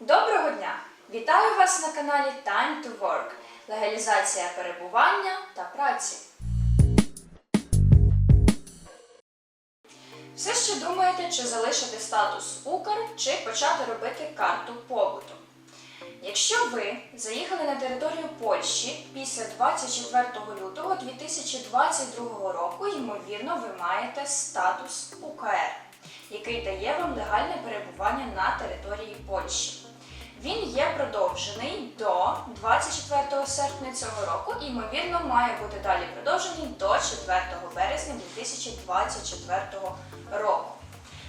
Доброго дня! Вітаю вас на каналі Time to Work. Легалізація перебування та праці. Все ще думаєте, чи залишити статус Укр, чи почати робити карту побуту. Якщо ви заїхали на територію Польщі після 24 лютого 2022 року, ймовірно, ви маєте статус УКР, який дає вам легальне перебування на території Польщі. Він є продовжений до 24 серпня цього року і, ймовірно, має бути далі продовжений до 4 березня 2024 року.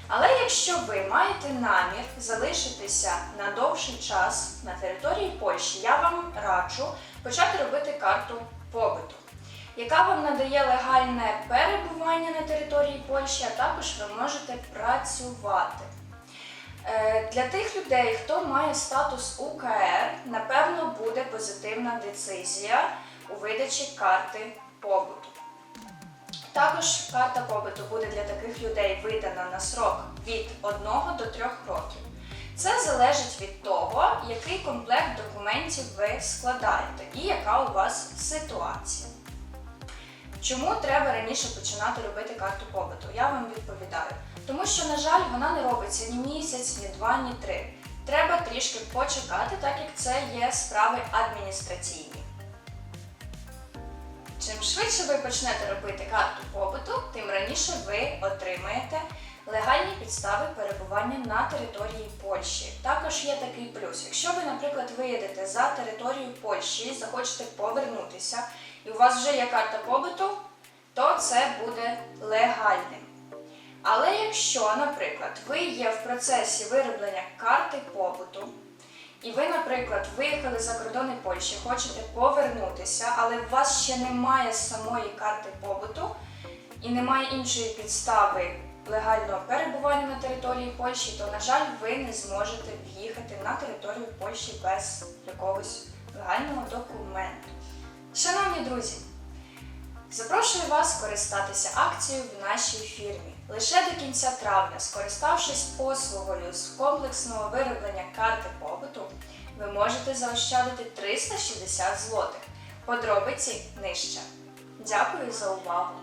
Але якщо ви маєте намір залишитися на довший час на території Польщі, я вам раджу почати робити карту побиту, яка вам надає легальне перебування на території Польщі, а також ви можете працювати. Е, Для тих людей, хто має статус УКР, напевно, буде позитивна децизія у видачі карти побуту. Також карта побуту буде для таких людей видана на срок від 1 до 3 років. Це залежить від того, який комплект документів ви складаєте і яка у вас ситуація. Чому треба раніше починати робити карту побуту? Я вам відповідаю. Тому що, на жаль, вона не робиться ні місяць, ні два, ні три. Треба трішки почекати, так як це є справи адміністраційні. Чим швидше ви почнете робити карту побуту, тим раніше ви отримаєте легальні підстави перебування на території Польщі. Також є такий плюс. Якщо ви, наприклад, виїдете за територію Польщі і захочете повернутися, і у вас вже є карта побуту, то це буде легальним. Але якщо, наприклад, ви є в процесі вироблення карти побуту, і ви, наприклад, виїхали за кордони Польщі, хочете повернутися, але у вас ще немає самої карти побуту і немає іншої підстави легального перебування на території Польщі, то, на жаль, ви не зможете в'їхати на територію Польщі без якогось легального документу. Шановні друзі, Запрошую вас скористатися акцією в нашій фірмі. Лише до кінця травня, скориставшись послугою з комплексного вироблення карти побуту, ви можете заощадити 360 злотих. Подробиці нижче. Дякую за увагу!